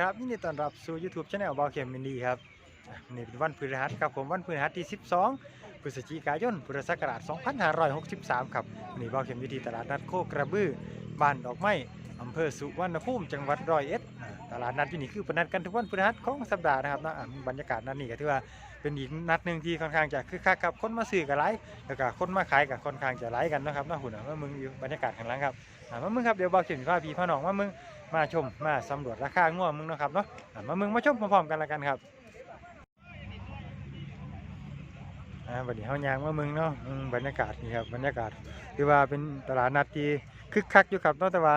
ครับยินดีต้อนรับสู่ YouTube c h anel บาวเข็มมินดีครับอ่วันนี้เป็นวันพฤหัสครับผมวันพฤหัสที่ 12 พฤศจิกายน พุทธศักราช 2563 ครับวันนี้บาวเข็มอยู่ที่ตลาดนัดโคกระบือบ้านดอกไม้อำเภอสุวรรณภูมิจังหวัดร้อยเอ็ดตลาดนัดที่นี่คือป็นนัดกันทุกวันพฤหัสของสัปดาห์นะครับนาะอะบรรยากาศนัดนี้ก็ถือว่าเป็นอีกนัดหนึ่งที่ค่อนข้างจะคึกคักครับคนมาซื้อกับไลฟ์แล้วก็คนมาขายกับค่อนข้างจะไลฟ์กันนะครับนาะหุ่นอะมามึงอยู่บรรยากาศข้างหลังครับมามึงครับเดี๋ยวบาเข็มพาพี่พ่อน้องมามึง มาชมมาสำรวจราคาง่วมึงนะครับเนาะมามึงมาชมพร้อมๆกันละกันครับอ่าวันนี้เฮายางมามึงเนาะบรรยากาศนี่ครับบรรยากาศคือว่าเป็นตลาดนัดที่คึกคักอยู่ครับเนาะแต่ว่า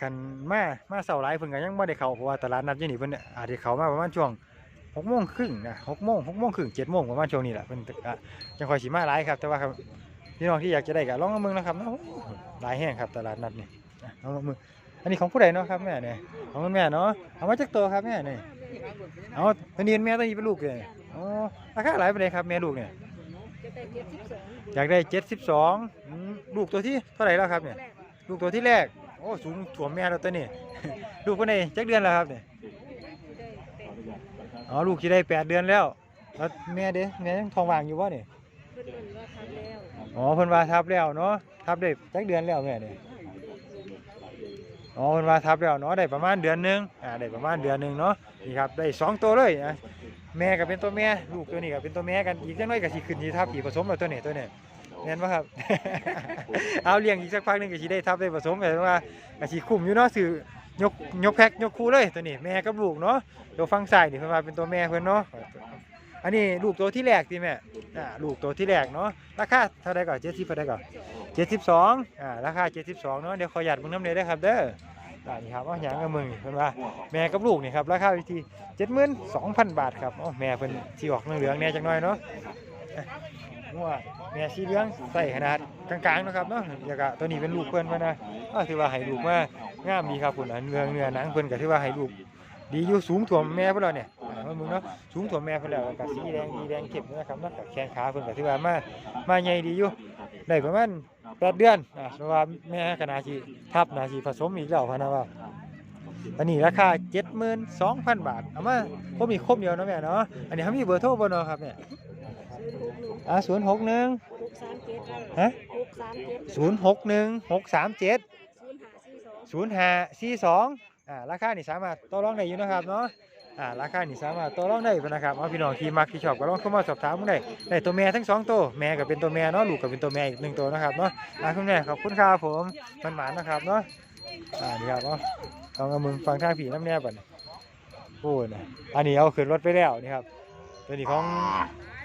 กันมามาเสาร์หลายเพิ่นก็ยังบ่ได้เข้าเพราะว่าตลาดนัดยู่นี่เพิ่นเนี่ยอาจจะเข้ามาประมาณช่วง6โมงครึ่งนะ6โมง6โมงครึ่ง7โมงประมาณช่วงนี้แหละเพิ่นจังคอยสิมาหลายครับแต่ว่าครับพี่น้องที่อยากจะได้ก็ลองมามึงนะครับเนาะโอ้โหหลายแห้งครับตลาดนัดนี่เอามามึง อันนี้ของผู้ใดเนาะครับแม่เนี่ยของคุณแม่เนาะเอามาจากตัวครับแม่เนี่ยเอาตัวนี้เป็นแม่ตัวนี้เป็นลูกเลยอ๋อราคาหลายไปเลยครับแม่ลูกเนี่ยอยากได้เจ็ดสิบสองลูกตัวที่เท่าไหร่แล้วครับเนี่ยลูกตัวที่แรกโอ้สูงถั่วแม่แล้วตัวนี้ลูกคนไหนจักเดือนแล้วครับเนี่ยอ๋อลูกที่ได้แปดเดือนแล้วแล้วแม่เด้แม่ยังทองวางอยู่วะเนี่ยอ๋อเพิ่นว่าทับแล้วเนาะทับได้จักเดือนแล้วแม่เนี่ย อ๋อเพิ่นว่าทับแล้วเนาะได้ประมาณเดือนหนึงอ่าได้ประมาณเดือนหนึงเนาะนี่ครับได้สองตัวเลยนะแม่ก็เป็นตัวแม่ลูกตัวนี้ก็เป็นตัวแม่กันอีกจังน้อยก็สิขึ้นสิทับอีกผสมแล้วตัวนี้ตัวนี้แม่นบ่ครับ เอาเลี้ยงอีกสักพักหนึงก็สิได้ทับได้ผสมแต่ว่าก็สิคุ้มอยู่เนาะซื้อยกยกแพ็คยกคู่เลยตัวนี้แม่กับลูกเนาะตัวฝั่งซ้ายนี่เพิ่นว่าเป็นตัวแม่เพิ่นเนาะอันนี้ลูกตัวที่แรกติแม่อ่าลูกตัวที่แรกเนาะราคาเท่าใดก่อน70เท่าใดก่อน72อ่าราคา72เนาะเดี๋ยวขอหยัดมึงน้ำเลยเด้อครับเด้อานี่ครับเอาหยางกับมึงนี่เพิ่นว่าแม่กับลูกนี่ครับราคาวิธีเจ็ดหมื่นสองพันบาทครับอ๋อแม่เพิ่นสีออกเหลืองๆแน่จังน้อยเนาะอะงัวแม่สีเหลืองใส่ขนาดกลางๆนะครับเนาะแล้วก็ตัวนี้เป็นลูกเพิ่นเพิ่นนะก็ถือว่าให้ลูกมางามดีครับคุณเนื้อเนื้อหนังเพิ่นก็ถือว่าให้ลูก ดีอยู่สูงถ่วมแม่เพิ่นแล้วเนี่ยอ่ามึงเนาะสูงถ่วมแม่เพิ่นแล้วแล้วก็สีแดงดีแดงเข้มนะครับเนาะกับแขนขาเพิ่นก็ถือว่ามามาใหญ่ดีอยู่ได้ประมาณแปดเดือนอ่าเพราะว่าแม่ก็น่าสิทับน่าสิผสมอีกแล้วพะนะว่าอันนี้ราคา72,000บาทเอามาครบอีกครบเดียวเนาะแม่เนาะอันนี้เขามีเบอร์โทรบ่เนาะครับเนี่ยอ่า061ฮะ061 637 0542อ่าราคานี่สามารถต่อรองได้อยู่นะครับเนาะอ่าราคานี่สามารถต่อรองได้นะครับเอาพี่น้องที่มักที่ชอบก็ลองเข้ามาสอบถามได้ได้ตัวแม่ทั้งสองตัวแม่ก็เป็นตัวแม่เนาะลูกก็เป็นตัวแม่อีกหนึ่งตัวนะครับเนาะอ่าคุณแม่ขอบคุณครับผมมันหมานนะครับเนาะอ่านี่ครับเนาะลองเอามึงฟังทางผีน้ำแน่บ่อนโอ้ยนะอันนี้เอาขึ้นรถไปแล้วนี่ครับตัวนี้ของ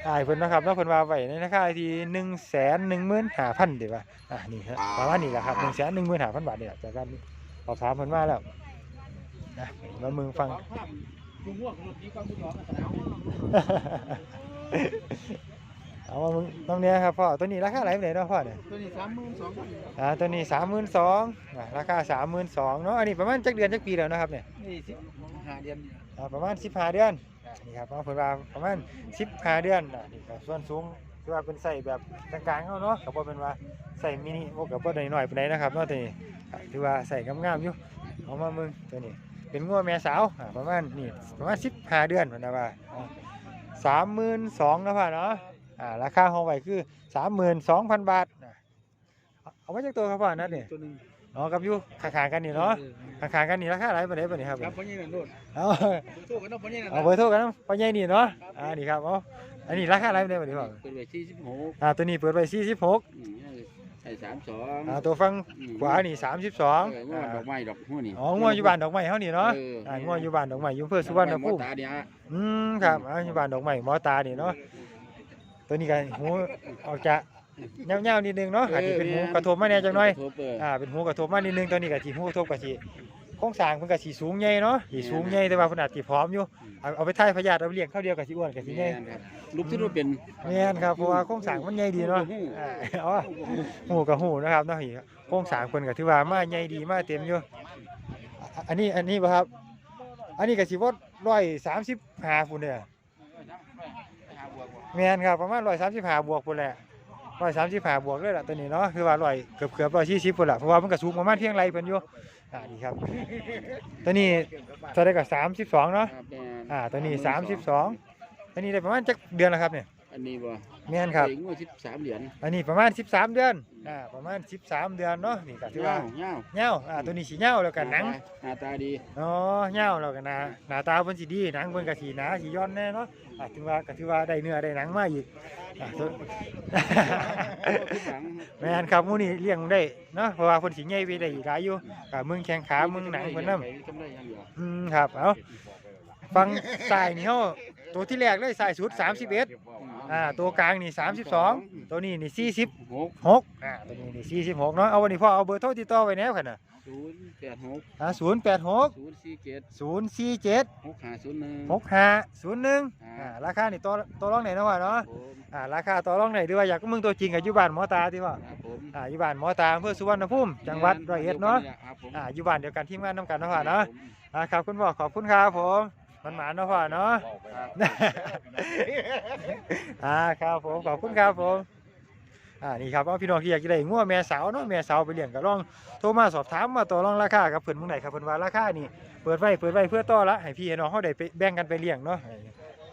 อายเพิ่นนะครับเนาะเพิ่นว่าไว้ในราคาที่หนึ่งแสนหนึ่งหมื่นห้าพันเดี๋ยวว่าอ่านี่ครับประมาณนี้แหละครับหนึ่งแสนหนึ่งหมื่นห้าพันบาทเนี่ยจากการสอบถามเพิ่นมาแล้ว นะมามึงฟังเอามามึงน้ำเนี้ยครับพ่อตัวนี้ราคาอะไรไหนเนาะพ่อเนี่ยตัวนี้สามหมื่นสองพันอ่าตัวนี้สามหมื่นสองราคาสามหมื่นสองเนาะอันนี้ประมาณจักเดือนจักปีแล้วนะครับเนี่ยนี่สิบห้าเดือนเนี่ยอ่าประมาณสิบห้าเดือนนี่ครับเอาเพิ่นว่าประมาณสิบห้าเดือนอ่านี่ครับส่วนสูงคือว่าเป็นใส่แบบกลางๆเขาเนาะกับว่าเป็นว่าใส่มินิโอ้กับว่าหน่อยๆปานใดนะครับเนาะตัวนี้อ่าถือว่าใส่งามๆอยู่เอามามึงตัวนี้ เป็นงัวแม่สาวอ่าประมาณนี่ประมาณสิบห้าเดือนเพิ่นนะว่าสามหมื่นสองนะพ่อเนาะอ่าราคาห้องไว้คือสามหมื่นสองพันบาทอ่าเอาเอาไว้จากตัวครับพ่อนัดนี่ตัวหนึงอ๋อกับอยู่ข้างๆกันนี่เนาะข้างๆกันนี่ราคาอะไรปานใดปานนี้ครับครับพ่อใหญ่นั่นโดดเอาโทษกันเนาะพ่อใหญ่นั่นเอาเบอร์โทรกันนะพ่อใหญ่นี่เนาะอ่านี่ครับเอาอันนี้ราคาอะไรเนี่ยบัดนี้พ่อเปิดไว้ที่สิบหกอ่าตัวนี้เปิดไว้46 ใส่สามสองอ่าตัวฟังขวานี่เออ32ว่าอ่าดอกไม้ดอกหัวนี่อ๋องัวอยู่บ้านดอกไม้เฮานี่เนาะเอออ่างัวอยู่บ้านดอกไม้อยู่อำเภอสุวรรณภูมิตาเนี่ยอืมครับอ่าอยู่บ้านดอกไม้หมอตานี่เนาะตัวนี้ก็หูออกจะเงาๆนิดนึงเนาะอาจจะเป็นหูกระทบมาแหน่จังหน่อยกระทบเอออ่าเป็นหูกระทบมานิดนึงตัวนี้ก็สิหูกระทบก็สิ โครงสร้างเพิ่นก็สิสูงใหญ่เนาะสิสูงใหญ่แต่ว่าเพิ่นอาจสิผอมอยู่เอาเอาไปถ่ายพยาธิเอาไปเลี้ยงข้าวเดียวก็สิอ้วนก็สิใหญ่แม่นครับลูกที่เราเป็นแม่นครับเพราะว่าโครงสร้างมันใหญ่ดีเนาะอ่าอ๋อหูกับหูนะครับเนาะอีกโครงสร้างเพิ่นก็ถือว่ามาใหญ่ดีมาเต็มอยู่อะอันนี้อันนี้บ่ครับ อันนี้ก็สิบ่135พุ่นเด้อแม่นครับประมาณ135บวกพุ่นแหละ135บวกเลยล่ะตัวนี้เนาะคือว่า100เกือบๆ140พุ่นล่ะเพราะว่ามันก็สูงประมาณเพียงไรเพิ่นอยู่ อ่าดีครับ ตัวนี้ตัวได้กับสามสิบสองเนาะครับแม่นอ่า ตัวนี้สามสิบสองตัวนี้ได้ประมาณจักเดือนแล้วครับเนี่ย อันนี้บ่แม่นครับเด็กงวดสิบสามเหรียญอันนี้ประมาณสิบสามเดือนอ่าประมาณสิบสามเดือนเนาะนี่ก็ถือว่าเงาเง่าอ่าตัวนี้สีเง่าแล้วกันหนังหน้าตาดีอ๋อเง่าแล้วกันหนาหน้าตาเพิ่นสิดีหนังเพิ่นก็สีหนาสีย้อนแน่เนาะอ่าถือว่าก็ถือว่าได้เนื้อได้หนังมาอีกอ่าตัวทุกหลังแม่นครับหมูนี่เลี้ยงได้เนาะเพราะว่าเพิ่นสิใหญ่ไปได้อีกหลายอยู่ก็มึงแข้งขามึงหนังเพิ่นนำกำไรอย่างเดียวอืมครับ เอาฟังซ้ายนี่เฮาตัวที่แรกเลยซ้ายสุด31 อ่าตัวกลางนี่32ตัวนี้นี่หก46อ่าตัวนี้นี่46เนาะเอาวันนี้พ่อเอาเบอร์โทรติดต่อไว้แนวคั่นน่ะศูนย์แปดหกอ่า086ศูนย์สี่เจ็ด047หกห้าศูนย์หนึ่ง6501อ่าราคานี่ตัวตัวรองไหนเนาะว่าเนาะผมอ่าราคาตัวรองไหนหรือว่าอยากมึงตัวจริงก็อยู่บ้านหมอตาที่ว่าครับผมอ่าอยู่บ้านหมอตาอำเภอสุวรรณภูมิจังหวัดร้อยเอ็ดเนาะครับผมอ่าอยู่บ้านเดียวกันทีมงานนำกันเนาะพ่อเนาะอ่าครับคุณพ่อขอบคุณครับผม มันหมานเนาะพ่อเนาะอ่าครับผมขอบคุณครับผมอ่านี่ครับเอาพี่น้องที่อยากจะได้งัวแม่สาวเนาะแม่สาวไปเลี้ยงก็ลองโทรมาสอบถามมาต่อรองราคากับเพิ่นเมื่อไหร่ครับเพิ่นว่าราคานี่เปิดไว้เปิดไว้เพื่อต่อละให้พี่ให้น้องเขาได้ไปแบ่งกันไปเลี้ยงเนาะ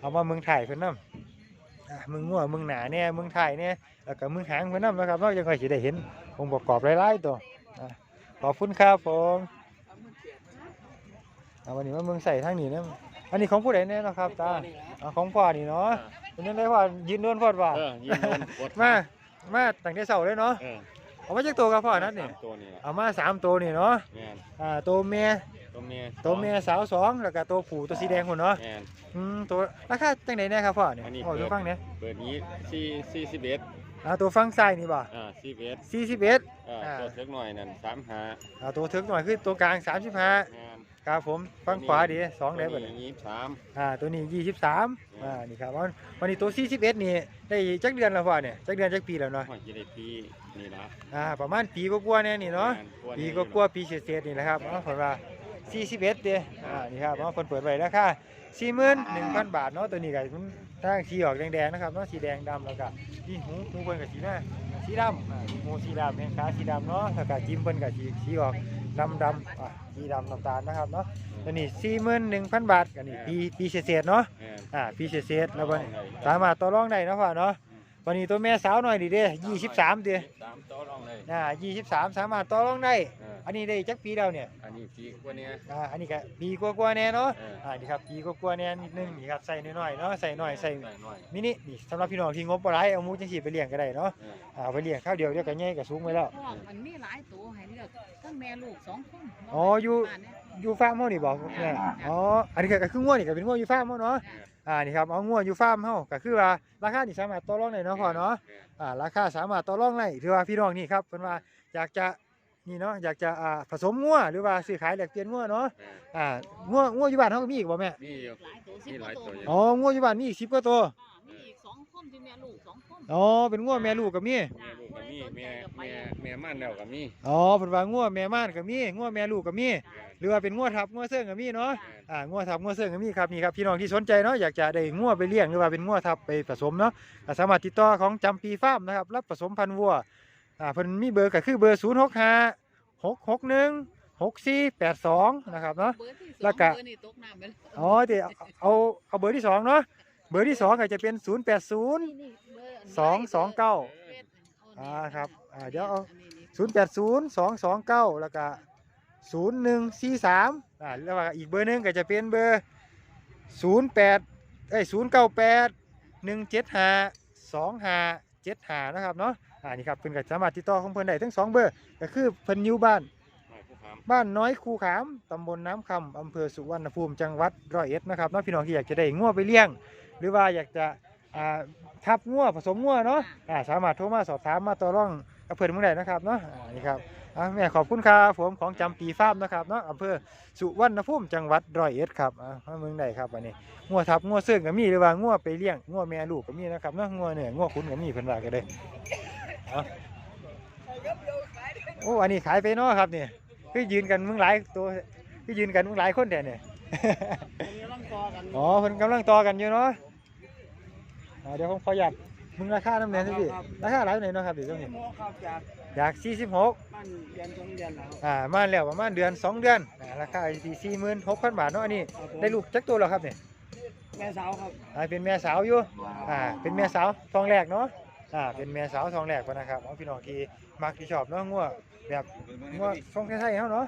เอามาเมืองไทยเพิ่นนำอ่ามึงงัวมึงหนาแน่มึงไทยแน่แล้วก็มึงหางเพิ่นนำนะครับเนาะยังไงสิได้เห็นองค์ประกอบหลายๆตัวอ่าขอบคุณครับผมเอาวันนี้มาเมืองใส่ทางนี้เนี่ย อันนี้ของผู้ใดแน่เนาะครับตาอ่าของพ่อนี่เนาะเป็นยังไงพ่อยืนโดนพ่อว่าเออยินโดนกดมามาตั้งแต่เช้าเลยเนาะเออเอามาจากตัวกับพ่อนัดนี่สามตัวนี่ล่ะเอามาสามตัวนี่เนาะแม่นอ่าตัวเมียตัวเมียตัวเมียสาวสองแล้วก็ตัวผู้ตัวสีแดงคนเนาะแม่นอืมตัวราคาจังไหนเนี่ยครับพ่อเนี่ยอันนี้พ่อเปิจะดฟังเนี่ยเปิดนี้สี่สี่สิบเอ็ดอ่าตัวฟังซ้ายนี่บ่อ่าสี่สิบเอ็ดสี่สิบเอ็ดอ่าอ่าตัวเล็กหน่อยนั่นสามห้าอ่าตัวถึกหน่อยคือตัวกลางสามสิบห้าแม่น ครับผมฟังขวาดีสองได้ตัวบ่เนี่ยนี้ยี่สิบสามอ่าตัวนี้ยี่สิบสามอ่านี่ครับวันวันนี้ตัวสี่สิบเอ็ดนี่ได้จักเดือนแล้วพ่อเนี่ยจักเดือนจักปีแล้วเนาะหัวจีได้ปีนี่ละอ่าประมาณปีกว่าๆเนี่ยนี่เนาะแม่ปีก็กลัวาๆปีเศษๆนี่แหละครับเอาผลว่า41เด้อ่านี่ครับเอาคนเปิดไว้ราคา41,000บาทเนาะตัวนี้ก็มันทางสีออกแดงๆนะครับเนาะสีแดงดำแล้วก็นี่หูหูเพิ่นก็สีหน้าสีดำอ่าหูสีดำแข้งขาสีดำเนาะแล้วก็จิ้มเพิ่นก็สีสีออก ดำดำๆอ่าสีดำน้ำตาลนะครับเนาะตัวนี้41,000บาทกันนี่ปีปีเศษๆเนาะแม่นอ่าปีเศษๆแล้วบัดนี้สามารถต่อรองได้เนาะพ่อเนาะวันนี้ตัวแม่สาวหน่อยดิเด้23เด้สามตัวรองเลยอ่า23สามารถต่อรองได้เอออันนี้ได้จักปีแล้วเนี่ยอันนี้ปีกว่าเนี้ยอ่าอันนี้ก็ปีกว่าๆแน่เนาะเอออ่านี่ครับปีกว่าๆแน่นิดนึงนี่ครับใส่น้อยๆเนาะใส่น้อยใส่หน่อยหน่อยมินินี่สำหรับพี่น้องที่งบบ่หลายเอาหมูจังซี่ไปเลี้ยงก็ได้เนาะเอออ่าเอาไปเลี้ยงข้าวเดียวเดียวก็ใหญ่ก็สูงไว้แล้ว พ่อมันมีหลายตัวให้เลือกทั้งแม่ลูกสองคนอ๋ออยู่ บ้านเนี่ยอยู่ฟาร์มเฮานี่บ่แม่อ๋ออันนี้ก็ก็คืองัวนี่ก็เป็นงัวอยู่ฟาร์มเฮาเนาะอ่านี่ครับเอางัวอยู่ฟาร์มเฮาก็คือว่าราคานี่สามารถต่อรองได้เนาะพ่อเนาะ อ่าราคาสามารถต่อรองได้ถือว่าพี่น้องนี่ครับเพิ่นว่าอยากจะ นี่เนาะอยากจะอ่าผสมงัวหรือว่าซื้อขายแลกเปลี่ยนงัวเนาะเอออ่างัวงัวอยู่บ้านเฮาก็มีอีกบ่แม่มีอยู่ หลายตัวสิมีบหกลาว่ายตัวตัวอยู่ อ๋องัวอยู่บ้านมีอีก10กว่าตัวอ่ามีอีกสองคนที่แม่ลูกสองคนอ๋อเป็นงัวแม่ลูกก็มีแม่ลูกก็มีแม่แม่แม่ม่านแล้วก็มีอ๋อเพิ่นว่างัวแม่ม่านก็มีงัวแม่ลูกก็มี หรือว่าเป็นงัวทับงัวเสื่องก็มีเนาะ อ่างัวทับงัวเสื่องก็มีครับนี่ครับพี่น้องที่สนใจเนาะอยากจะได้งัวไปเลี้ยงหรือว่าเป็นงัวทับไปผสมเนาะก็สามารถติดต่อของจำปีฟาร์มนะครับรับผสมพันธุ์วัวอ่าเพิ่นมีเบอร์ก็คือเบอร์ 0 6 5 6 6 1 6 4 8 2นะครับเนาะเบอร์ที่สองแล้วก็เบอร์นี่ตกน้ำไปแล้วอ๋อเดี๋ยวเอาเอาเอาเบอร์ที่สองเนาะเบอร์ที่สองก็จะเป็น0 8 0นี่นี่เบอร์นสองสองเก้าเฟซอ่าครับอ่าเดี๋ยวเอานนี้นี่ศูนย์แปดศูนย์สองสองเก้าแล้วก็ศูนย์หนึ่งสี่สามอ่าแล้วก็อีกเบอร์หนึงก็จะเป็นเบอร์ศูนย์แปดเอ้ยศูนย์เก้าแปดหนึ่งเจ็ดห้าสองห้าเจ็ดห้านะครับเนาะ อ่านี่ครับเพิ่นก็สามารถติดต่อของเพิ่นได้ทั้งสองเบอร์ก็คือเพิ่นอยู่บ้านหน่อยผู้ค้บ้านน้อยคูขามตำบลน้ำคำอำเภอสุวรรณภูมิจังหวัดร้อยเอ็ดนะครับเนาะพี่น้องที่อยากจะได้งัวไปเลี้ยง หรือว่าอยากจะอ่าทับงัวผสมงัวเนาะอ่าสามารถโทรมาสอบถามมาต่อรองกับเพิ่นเมื่อใดนะครับเนาะอ่านี่ครับอ่าแม่ขอบคุณครับผมของจำปีฟาร์มนะครับเนาะอำเภอสุวรรณภูมิจังหวัดร้อยเอ็ดครับอ่ามาเมืองใดครับวันนี้งัวทับงัวเสื่องก็มีหรือว่างัวไปเลี้ยงงัวแม่ลูกก็มีนะครับเนาะงัวเนี่ยงัวคุณก็มีเพิ่นว่าก็ได้ เอาโอ้อันนี้ขายไปเนาะครับนี่คือยืนกันมึงหลายตัวคือยืนกันมึงหลายคนแต่เนี่ยกำลังต่อกันอ๋อเพิ่นกำลังต่อกันอยู่เนาะอ่าเดี๋ยวผมขออนุญาตมึงราคาน้ำแน่สิพี่ราคาหลายปานไหนเนาะครับพี่ตรงนี้หมอครับจากอยาก46มันเดือนสองเดือนแล้วอ่ามาแล้วประมาณเดือน2เดือนอ่าราคาที่46,000บาทเนาะอันนี้ครับผมได้ลูกจักตัวแล้วครับเนี่ยแม่สาวครับอ่าเป็นแม่สาวอยู่อ่าเป็นแม่สาวทองแรกเนาะ อ่าเป็นแม่สาวทองแรกพุ่นนะครับเอาพี่น้องที่มักที่ชอบเนาะงัวแบบงัวทรงไทยๆเฮาเนาะ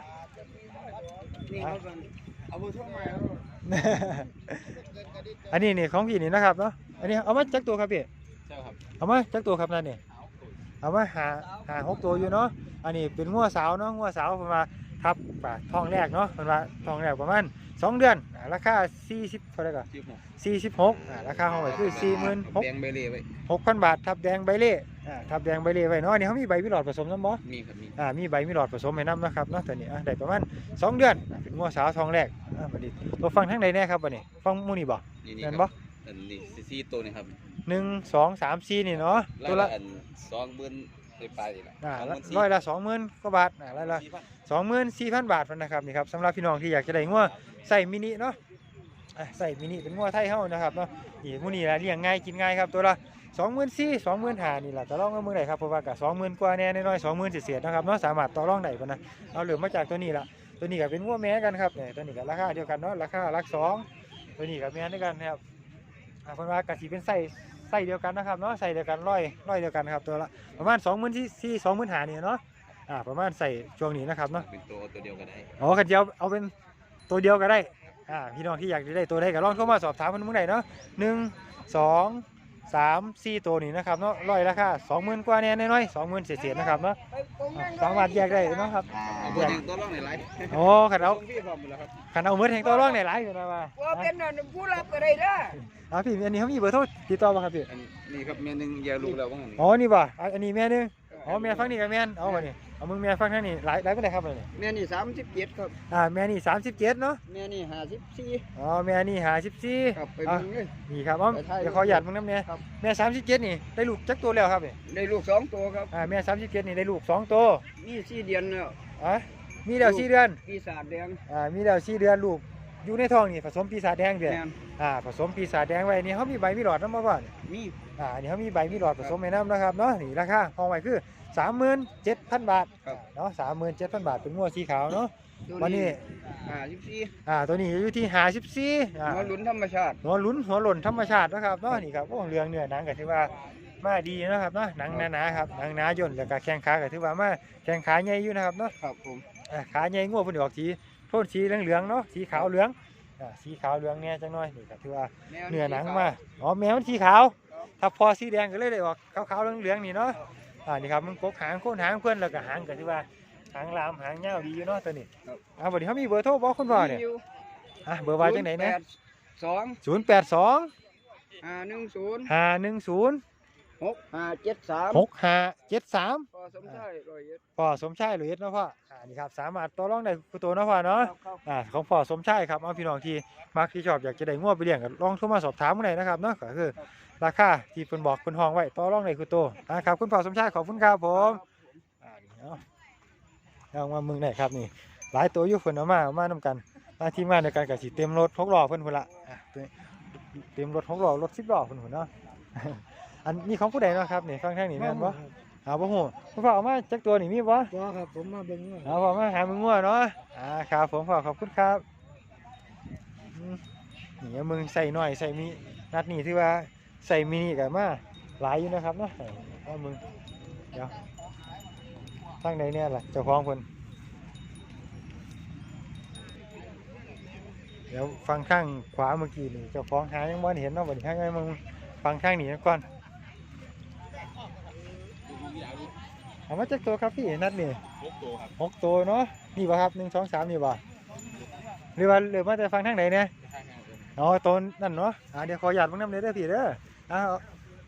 นี่ครับมันเอาไปทุ่งมาแล้วอันนี้นี่ของพี่นี่นะครับเนาะอันนี้เอามาจักตัวครับพี่ใช่ครับเอามาจักตัวครับนั่นนี่เอามาหาหาหกตัวอยู่เนาะอันนี้เป็นงัวสาวเนาะงัวสาวเพิ่นว่า ทับปากทองแรกเนาะเพิ่นว่าทองแรกประมาณสองเดือนอ่าราคา40เท่าไหร่ก็ที่หก46อ่าราคาห้องไว้คือแบงเบเล่ไว้46,000บาททับแดงใบเล่อ่าทับแดงใบเล่ไว้เนาะอันนี้เขามีใบวิหลอดผสมน้ำบ่มีครับมีอ่ามีใบมีหลอดผสมให้น้ำนะครับเนาะตัวนี้อะได้ประมาณสองเดือนอะเป็นงัวสาวทองแรกอ่าบัดนี้ตัวฟังทั้งใดแน่ครับบัดนี้ฟังหมู่นี่บ่นี่นี่แม่นคบ่รับอันนี้ซีตัวนี้ครับหนึ่งสองสามสี่นี่เนาะตัวละอันสองหมื่น ไปปลายนี่แหละอ่าสองหละมื่นสี่ร้อยละสองหมื่นกว่าบาทอ่าร้อยละสี่พันสองหมื่นสี่พันบาทพุ่นนะครับนี่ครับสำหรับพี่น้องที่อยากจะได้งัวใส่มินิเนาะอะใส่มินิเป็นงัวไทยเฮานะครับเนาะนี่หมู่นี่ละเลี้ยงง่ายกินง่ายครับตัวละสองหมื่นสี่สองหมื่นห้านี่แหละต่อรองกับมือไหนครับเพราะว่ากับสองหมื่นกว่าแน่น้อยสองหมื่นเศษๆนะครับเนาะสามารถต่อรองได้พุ่นนะเอาเหลือมาจากตัวนี้ละตัวนี้ก็เป็นงัวแม่กันครับเนี่ยตัวนี้ก็ราคาเดียวกันเนาะราคาหลักสองตัวนี้ก็แม่ด้วยกันนะครับ อ่าเพิ่นว่ากะสิเป็นไส้ไส้เดียวกันนะครับเนาะไส้เดียวกันร้อยร้อยเดียวกันครับตัวละประมาณสองหมื่นที่สี่สองหมื่นห้านี่เนาะอ่าประมาณใส่ช่วงนี้นะครับเนาะเป็นตัวตัวเดียวก็ได้อ๋อขันเจียวเอาเป็นตัวเดียวก็ได้อ่าพี่น้องที่อยากจะได้ตัวใดก็ลองเข้ามาสอบถามมันเมื่อไหร่เนาะหนึ่งสอง สามสี่ตัวนี้นะครับเนาะร้อยราคาสองหมื่นกว่าแน่น้อยสองหมื่นเศษๆนะครับเนาะอ่าสามารถแยกได้เนาะครับเอาตัวนี้ตัวร่องในไลฟ์โอ้ขันเอาพี่พร้อมหมดแล้วครับขันเอาเมื่อแห่งตัวร่องในหลายอยู่นะว่าว่าเป็นนั่นผู้รับก็ได้เด้ออ่าพี่อันนี้เขามีเบอร์โทรติดต่อป่ะครับพี่อันนี้ครับเมียหนึงแยกลูกแล้วว่างั้นอ๋อนี่ป่ะอะอันนี้แม่นึงอ๋อแม่ฟังนี่กับแม่นเอามานี่ เอามึงแม่ฟังทางนี่หลายหลายเป็นไรครับเลยแม่นี่สามสิบเจ็ดครับอ่าแม่นี่สามสิบเจ็ดเนาะแม่นี่ห้าสิบสี่อ๋อแม่นี่ห้าสิบสี่ครับไปอะมึงเลย นี่ครับอ๋อไปถ่ายเดี๋ยวขอหยาดมึงน้ำเนี่ยครับ แม่สามสิบเจ็ดนี่ได้ลูกจักตัวแล้วครับนี่ได้ลูกสองตัวครับ อ่าแม่สามสิบเจ็ดนี่ได้ลูกสองตัวนี่สี่เดือนแล้วอะมีแล้วสี่เดือนปีศาจแดงอ่ามีแล้วสี่เดือนลูกอยู่ในท้องนี่ผสมปีศาจแดงเด้อแม่นอ่าผสมปีศาจแดงไว้นี่เขามีใบมีหลอดน้ำมาบ้านมี อ่าอันนี่เขามีใบมีหลอดผสมในน้ำนะครับเนาะนี่ราคาห้องไว้คือสามหมื่นเจ็ดพันบาทครับ เนาะสามหมื่นเจ็ดพันบาทเป็นงวดสีขาวเนาะวันนี้ห้าสิบสี่อ่าตัวนี้อยู่ที่ห้าสิบสี่อ่าหัวหลุนธรรมชาติหัวหลุนหัวหล่นธรรมชาตินะครับเนาะนี่ครับโอ้เรื่องเนื้อหนังก็ถือว่ามาดีนะครับเนาะหนังหนาๆครับหนังหนาย่นแล้วก็แข้งขาก็ถือว่ามาแข้งขาใหญ่อยู่นะครับเนาะครับผมอ่าขาใหญ่งัวเพิ่นออกสีโทนสีเหลืองๆเนาะสีขาวเหลืองอ่าสีขาวเหลืองแน่จังน้อยนี่ก็ถือว่าเนื้อหนังมาอ๋อแมวมันสีขาว ถ้าพอสีแดงก็เลยได้ออกขาวๆเหลืองๆนี่เนาะอ่านี่ครับมันกกหางโคนหางเพิ่นแล้วก็หางก็ถือว่าหางลามหางยาวดีอยู่เนาะตัวนี้อ่าบัดนี้เขามีเบอร์โทรบ่คุณพ่อเนี่ยอะเบอร์ว่าจังไหนเนี่ยสองศูนย์แปดสองห้าหนึ่งศูนย์ห้าหนึ่งศูนย์หกห้าเจ็ดสามหกห้าเจ็ดสามพอสมชายร้อยเอ็ดพ่อสมชายหรือเอ็ดเนาะพ่ออ่านี่ครับสามารถต่อรองได้คือตัวเนาะพ่อเนาะครับครับอ่าของพ่อสมชายครับเอาพี่น้องที่มักที่ชอบอยากจะได้งวดไปเลี้ยงก็ลองโทรมาสอบถามกันได้นะครับเนาะก็คือ ราคาที่เพิ่นบอกเพิ่นห้องไว้ต่อรองได้คือตัวอ่าครับคุณพ่อสมชายขอบคุณครับผมอ่านี่เนาะเอามามึงได้ครับนี่ หลายตัวอยู่เพิ่นเอามาเอามานํกันอ่าทีมงานในการก็สิเต็มรถหกล้อเพิ่นพุ่นละอะเต็มรถหกล้อรถ10ล้อเพิ่นพุ่นเนาะอันนี้ของผู้ใดเนาะครับนี่ฟังทางนี้แม่นบ่หาบ่ฮู้คุณพ่อเอามาจักตัวนี่มีบ่บ่ครับผมมาเบิ่งว่าเอาพ่อมาหามึงงัวเนาะอ่าครับผมพ่อขอบคุณครับอืมนี่เอามึงใส่หน่อยใส่มีนัดนี้ถือว่า ใส่มินิกันมาหลายอยู่นะครับเนาะเอามึงเดี๋ยวตั้งใดเนี่ยล่ะเจ้าของเพิ่นเดี๋ยวฟังข้างขวาเมื่อกี้นี่เจ้าของหายังบ่เห็นเนาะบัดนี้ให้มึงฟังข้างนี้ก่อนเอามาจักตัวครับพี่นัดนี่หกตัวครับหกตัวเนาะนี่ป่ะครับหนึ่งสองสามนี่ป่ะหรือว่าหรือมาแต่ฟังทางไหนเนี่ยอ๋อตัวนั่นเนาะอ่าเดี๋ยวขอหยาดมึงน้ำเลยเด้อพี่เด้อ อ่า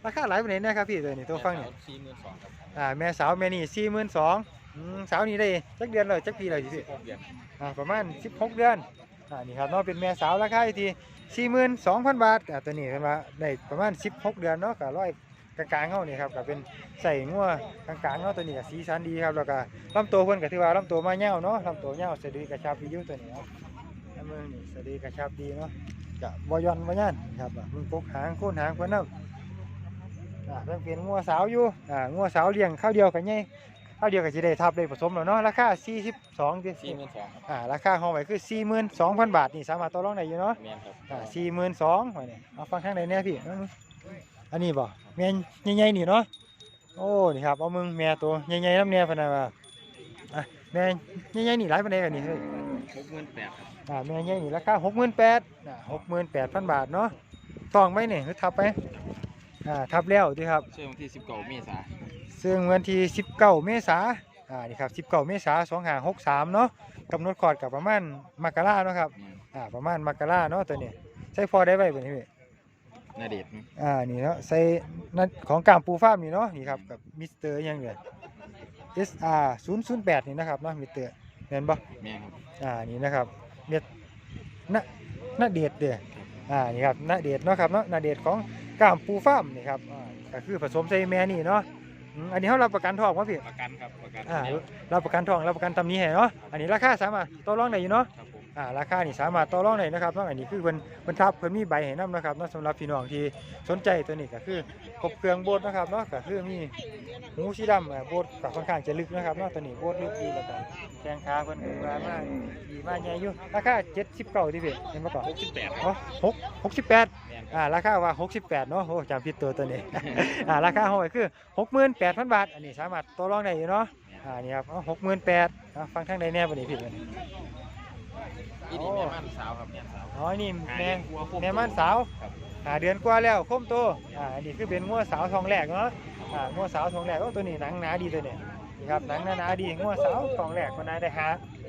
ราคาหลายปานไหนเนี่ยครับพี่ตัวนี้ตัวฟังนี่สี่หมื่นสองครับอ่าแม่สาวแม่นี่สี่หมื่นสองสาวนี่ได้จักเดือนเลยจักปีเลยพี่หกเดือนอ่าประมาณสิบหกเดือนอ่านี่ครับเนาะเป็นแม่สาวราคาอยู่ที่สี่หมื่นสองพันบาทอ่าตัวนี้เป็นว่าได้ประมาณสิบหกเดือนเนาะกับร้อยกลางๆเขานี่ครับก็เป็นใส่งัวกลางๆเนาะตัวนี้ก็สีสันดีครับแล้วก็ลำตัวเพิ่นก็ถือว่าลำตัวมาเหี่ยวเนาะลำตัวเหี่ยวสะดือกระชับดีอยู่ตัวนี้เนาะแล้วมือนี่สะดือกระชับดีเนาะ ก็บ่ย่อนบ่ย่านครับอะมึงปกหางโคนหางเพิ่นเนาะอ่ายังเป็นงัวสาวอยู่อ่างัวสาวเลี้ยงข้าวเดียวกันไงข้าวเดียวก็สิได้ทับได้ผสมแล้วเนาะราคา42ติสี่หมื่นสองครับอ่าราคาห้องไว้คือ42,000บาทนี่สามารถต่อรองได้อยู่เนาะแม่นครับอ่า42,000ไว้นี่เอาฟังทางใดแน่พี่เอามึงอันนี้บ่แม่นใหญ่ๆนี่เนาะโอ้นี่ครับเอามึงแม่ตัวใหญ่ๆนำแน่เพิ่นน่ะว่าอะ แม่ใหญ่ๆนี่หลายปานใดกันนี่เฮ้ยหกหมื่นแปดครับอ่าแม่ใหญ่นี่ราคา68,000อ่า68,000บาทเนาะต้องไหมนี่หรือทับไปอ่าทับแล้วติครับช่วงวันที่สิบเก้าเมษาซึ่งวันที่19เมษาอ่านี่ครับ19เมษายน2563เนาะกำหนดคลอดกับประมาณมกราเนาะครับแม่นอ่าประมาณมกราเนาะตัวนี้ใส่พอได้ไว้บ่นี่พี่นาเดชน์อ่านี่เนาะใส่นั่นของกามปูฟาร์มนี่เนาะนี่ครับกับมิสเตอร์ยังเดือ น SR 008นี่นะครับเนาะมิสเตอร์เห็นบ่แม่นครับอ่านี่นะครับเม็ดณณเดชน์เด้ออ่านี่ครับณเดชน์เนาะครับเนาะณเดชน์ของกามปูฟาร์มนี่ครับอ่าก็คือผสมใส่แม่นี่เนาะอืมอันนี้เฮารับประกันทองบ่พี่ประกันครับประกันอ่าแล้วรับประกันทองรับประกันตำหนี้ให้เนาะอันนี้ราคาสามารถต่อรองได้อยู่เนาะ ครับผมอ่าราคานี่สามารถต่อรองได้นะครับเนาะอันนี้คือเพิ่นเพิ่นทับเพิ่นมีใบให้นํนะครับเนาะสำหรับพี่น้องที่สนใจตัวนี้ก็คือคร บเครื่องโบสถ์นะครับเนาะก็คือมีหูสีดำอ่าโบสถ์ก็ค่อนข้างจะลึกนะครับเนาะตัวนี้โบสถ์ลึกดีแล้วก็แข้งขาเพิ่นก็ว่ามาดีมาใหญ่อยู่ราคา79ที่พี่เห็นบ่ก่อนหกสิบแปดคอ๋รัอบ6 68แม่นครับอ่าราคาว่า68เนาะโอ้จำผิดตัวตัวนี้อ่าราคาห้องไว้คือ68,000บาทอันนี้สามารถต่อรองได้อยู่เนาะอ่านี่ครับเอา68,000อ่าฟังทางใดแน่บ่นี่พี่เพิ่นอีนี่แม่ม่านสาวครับแม่นสาวอ๋อนี่หาแม่เลี้ยงวัวควบแม่ม่านสาว ครับหาเดือนกว่าแล้วคมโตอ่าอันนี้คือเป็นงัวสาวทองแรกเนาะอ่างัวสาวทองแรกโอ้ตัวนี้หนังหนาดีตัวนี้นี่ครับหนังหนาๆดีงัวสาวทองแรกคนนายได้หา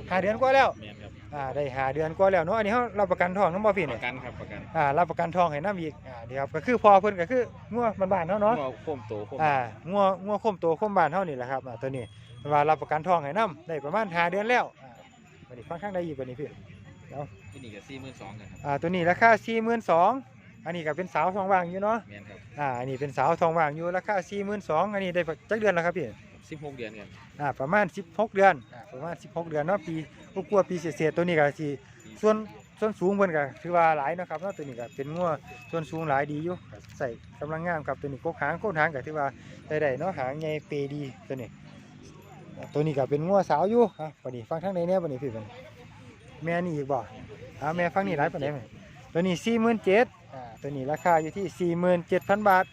หาเดือนกว่าแล้วแม่นครับอ่าได้หาเดือนกว่าแล้วเนาะอันนี้เฮารับประกันทองนำบ่พี่ปนี่ระกันครับประกันอ่ารับประกันทองให้นํอีกอ่าเดี๋ยวครับก็คือพอเพิ่นก็คืองัวบ้านๆเนาะเนาะ งัวโคมโตโคมอ่างัวงัวคมโตคมบานเท่านี้แหละครับอ่าตัวนี้ว่ารับประกันทองให้นํได้ประมาณ5เดือนแล้วอ่าบัดนี้ฟังข้างใดอีกบัดนี้พี่ที่นี่ก็สี่หมื่นสองกันครับอ่าตัวนี้ราคา42,000อั นนี้ก็เป็นสาวทองว่างอยู่เนาะแม่นครับอ่าอันนี้เป็นสาวทองว่างอยู่ราคา42,000อันนี้ได้จักเดือนแล้วครับพี่สิบหกเดือนกันอ่าประมาณ16เดือนอ่าประมาณ16เดือนเนาะปีกลัวาๆปีเศษๆตัวนี้ก็สิส่วนส่วนสูงเพิ่นก็ถือว่าหลายเนาะครับเนาะตัวนี้ก็เป็นงัวส่วนสูงหลายดีอยู่ก็ใส่กำลังงามครับตัวนี้กกหางโคนหางก็ถือว่าได้ได้เนาะหางใหญ่เปดีตัวนี้ ตัวนี้ก็เป็นงัวสาวอยู่อะวันนี้ฟังทางใดเนี่ยวันนี้พี่เป็นแม่นี่อีกบ่อ่าแม่ฟังนี่หลายปานใดไหม ตัวนี้สี่หมื่นเจ็ดอ่าตัวนี้ราคาอยู่ที่สี่หมื่นเจ็ดพันบาท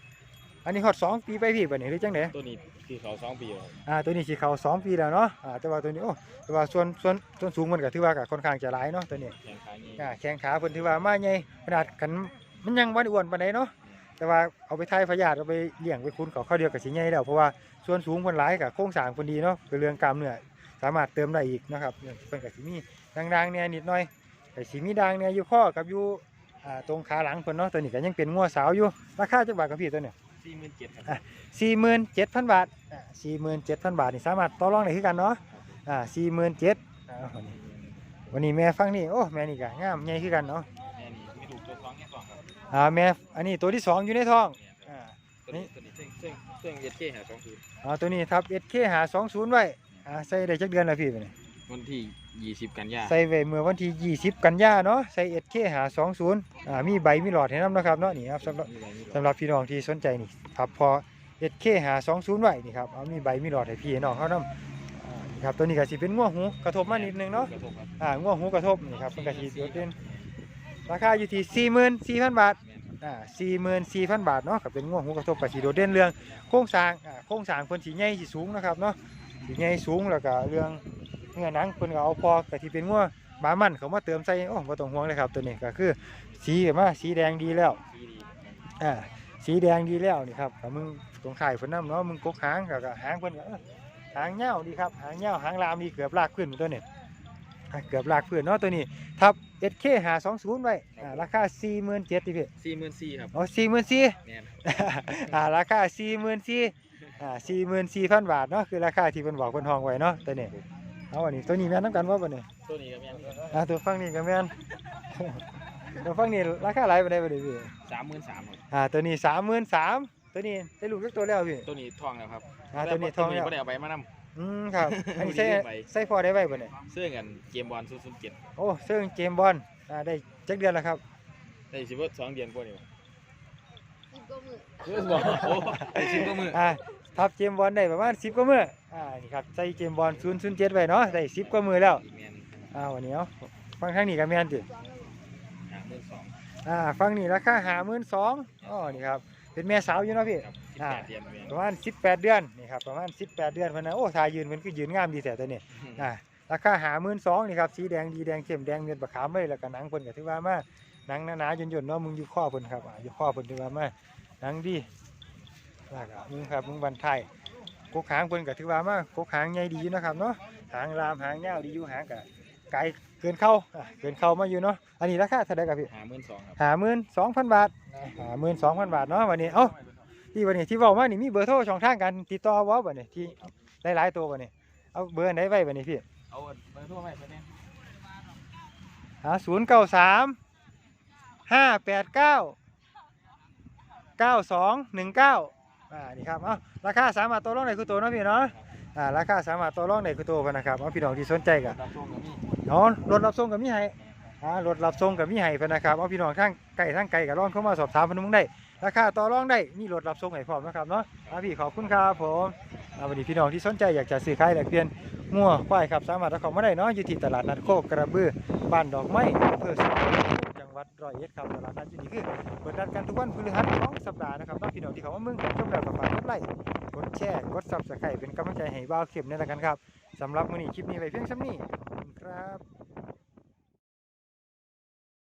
อันนี้ฮอดสองปีไปพี่บัดนี้หรือจังไดตัวนี้คือเขาสองปีแล้วครับอ่าตัวนี้สิเข้าสองปีแล้วเนาะอ่าแต่ว่าตัวนี้โอ้แต่ว่าส่วนส่วนส่วนสูงมันก็ถือว่าก็ค่อนข้างจะหลายเนาะตัวนี้แข่งขันนี้อ่าแข้งขาเพิ่นถือว่ามาใหญ่ขนาดกันมันยังบ่ได้อ้วนปานใดเนาะแต่ว่าเอาไปทายพยาธิเอาไปเลี้ยงไปคุ้นเขาเข้าวเดียวก็สิใหญ่แล้วเพราะว่าส่วนสูงเพิ่นหลายกับโครงสร้างเพิ่นดีเนาะคือเรื่องกล้ามเนื้อสามารถเติมได้อีกนะครับเพิ่นก็สิมีด่างๆเนี่ยนิดหน่อย ก็สิมีด่างเนี่ยอยู่ข้อกับอยู่อ่าตรงขาหลังเพิ่นเนาะตัวนี้ก็ยังเป็นงัวสาวอยู่ราคาจักบาทกับพี่ตัวเนี้สี่หมื่นเจ็ดครับอะ47,000บาทอ่า47,000บาทนี่สามารถต่อรองได้คือกันเนาะอ่า47,000อ่าวันนี้วันนี้แม่ฟังนี่โอ้แม่นี่ก็งามใหญ่คือกันเนาะแม่นี่ไม่ถูกตัวสองแค่สองครับอ่าแม่อันนี้ตัวที่สองอยู่ในท้องอ่าตัวนี้ตัวนี้เครื่องเครื่องเครื่องเย็ดเก้หาสองคืนอ่าตัวนี้ทับ SK หา20ไว้อ่าใส่ได้จักเดือนแล้วพี่บัดนี้ วันที่ยี่สิบกันยาใส่ไว้เมื่อวันที่ 20 กันยาเนาะใส่ SK หา20อ่ามีใบมีหลอดให้นํนะครับเนาะนี่ครับสำหรับมีอะไรมีอะไรสำหรับพี่น้องที่สนใจนี่ครับพอ SK หา20ไว้นี่ครับเอามีใบมีหลอดให้พี่ให้น้องเขานํอ่านี่ครับตัวนี้ก็สิเป็นงัวหูกระทบมานิดนึงเนาะกระทบครับอ่างัวหูกระทบนี่ครับมันก็สิโดดเด่นราคาอยู่ที่44,000 บาทแม่นครับอ่า44,000บาทเนาะก็เป็นงัวหูกระทบก็สิโดดเด่นเรื่องโครงสร้างอ่าโครงสร้างเพิ่นสิใหญ่สิสูงนะครับเนาะสิใหญ่สูงแล้วก็เรื่อง เนื้อหนังเพิ่นก็เอาพอก็ที่เป็นงัวบามันเขามาเติมใส่โอ้บ่ต้องห่วงเลยครับตัวนี้ก็คือ สีก็มาสีแดงดีแล้วสีดีอ่าสีแดงดีแล้วนี่ครับแต่มึงตรงข่ายเพิ่นนำเนาะมึงกกหางก็ก็หางเพิ่นก็เอ้อหางยาวดีครับหางยาวหางลามดีเกือบลากพื้นตัวนี้อ่าเกือบลากพื้นเนาะตัวนี้ทับ SK 520ไว้อ่าราคา 47,000ติพี่สี่หมื่นสี่ครับอ๋อ44,000แม่นอ่าราคา44,000อ่า44,000บาทเนาะคือราคาที่เพิ่นบอกเพิ่นห้องไว้เนาะตัวนี้ เอาอันนี้ตัวนี้แม่นนํกันบ่บัดนี้ตัวนี้ก็แม่นอ่าตัวฝั่งนี้ก็แม่น ตัวฝั่งนี้ราคาหลายปานใดบ่ได้พี่สามหมื่นสามครับอ่าตัวนี้33,000ตัวนี้ได้ลูกจักตัวแล้วพี่ตัวนี้ทองแล้วครับอ่าตัวนี้ทองแล้วไม่ได้เอาใบมานอืมครับอันนี้ใส่เรียกไปใส่พอได้ไว้บ่เนี่ยำเสื้อกันเกมบอลศูนย์ศูนย์เจ็ดโอ้ซึ่งเกมบอลอ่าได้จักเดือนแล้วครับได้สิบว่าสองเดือนกว่านี่วะอเยอะบอกโอ้ไอชิ้นก็มืออ่าทับเจมส์บอลได้ประมาณ10กว่ามื้อ อ่านี่ครับใส่เจมส์บอล007ไว้เนาะได้10กว่ามื้อแล้วอีกแมนอ่าวันนี้เอาฟังทางนี้ก็แม่นติหาเมื่อสองอ่าฟังนี่ราคา52,000อ๋อนี่ครับเป็นแม่สาวอยู่เนาะพี่ครับสิบอ่าแปดเดือนแมนประมาณ18เดือนนี่ครับประมาณ18เดือนเพิ่นนะโอ้ทายืนมันคือยืนงามดีแต่ตัวนี้อ่าราคาหาหมื่นสองนี่ครับสีแดงดีแดงเข้มแดงเม็ดบะขามเลยแล้วก็หนังเพิ่นก็ถือว่ามาหนังหนาๆย่นๆเนาะมึงอยู่ข้อเพิ่นครับอ่าอยู่ข้อเพิ่นถือว่ามาหนังดีแล้วก็มึงครับมึงบันไทย กกหางเพิ่นก็ถือว่ามากกหางใหญ่ดีอยู่นะครับเนาะหางรามหางยาวดีอยู่หางก็ไกลเกินเข้าอะเกินเข้ามาอยู่เนาะอันนี้ราคาเท่าไหร่ครับพี่หาเมื่อสองครับหาหมื่นสองพันบาทหาหมื่นสองพันบาทเนาะวันนี้เอ้าที่วันนี้ที่เว้ามานี่มีเบอร์โทรช่องทางการติดต่อบ่บัดนี้ที่หลายๆตัวบัดนี้เอาเบอร์ไหนไว้บัดนี้พี่เอาเบอร์โทรไปไปเนี่ยหาศูนย์เก้าสามห้าแปดเก้าเก้าสองหนึ่งเก้า อ่านี่ครับเอาราคาสามารถต่อรองได้คือตัวเนาะพี่เนาะอ่าราคาสามารถต่อรองได้คือตัวพะนะครับเอาพี่น้องที่สนใจกันรับช่วงกับมีอ๋อรถรับส่งกับมีให้อ่ารถรับส่งกับมีให้พะนะครับเอาพี่น้องทางไก่ทางไก่กับร้องเข้ามาสอบถามเพนมึงได้ราคาต่อรองได้มีรถรับส่งให้พร้อมนะครับเนาะอ่าพี่ขอบคุณครับผมอ่าวันนี้พี่น้องที่สนใจอยากจะซื้อขายแลกเปลี่ยนงัวควายครับสามารถเอาเข้ามาได้เนาะอยู่ที่ตลาดนัดโคกกระบือบ้านดอกไม้อำเภอสุวรรณภูมิจัง หวัดร้อยเอ็ดครับตลาดนัดอยู่นี่คือเปิดนันกันทุกวันพฤหัสของสัปดาห์นะครับน้องพี่น้องที่เขามาเมืองชมแล้วก็ฝากกดไลค์กดแชร์กดซับสไครต์เป็นกำลังใจให้บ่าวเข็มในละกันครับสำหรับมื้อนี้คลิปนี้ไว้เพียงเท่านี้ขอบคุณครับ